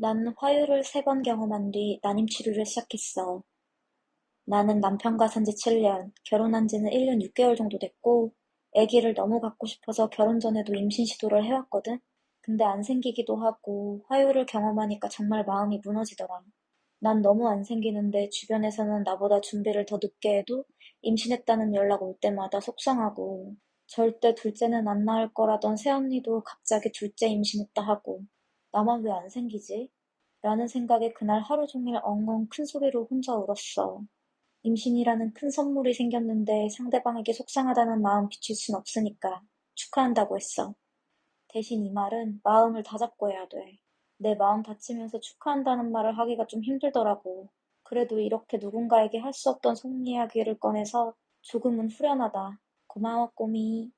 난 화유를 세 번 경험한 뒤 난임 치료를 시작했어. 나는 남편과 산 지 7년, 결혼한 지는 1년 6개월 정도 됐고, 아기를 너무 갖고 싶어서 결혼 전에도 임신 시도를 해왔거든? 근데 안 생기기도 하고, 화유를 경험하니까 정말 마음이 무너지더라. 난 너무 안 생기는데 주변에서는 나보다 준비를 더 늦게 해도 임신했다는 연락 올 때마다 속상하고, 절대 둘째는 안 낳을 거라던 새언니도 갑자기 둘째 임신했다 하고, 나만 왜 안 생기지? 라는 생각에 그날 하루 종일 엉엉 큰 소리로 혼자 울었어. 임신이라는 큰 선물이 생겼는데 상대방에게 속상하다는 마음 비칠 순 없으니까 축하한다고 했어. 대신 이 말은 마음을 다잡고 해야 돼. 내 마음 다치면서 축하한다는 말을 하기가 좀 힘들더라고. 그래도 이렇게 누군가에게 할 수 없던 속 이야기를 꺼내서 조금은 후련하다. 고마워, 꼬미.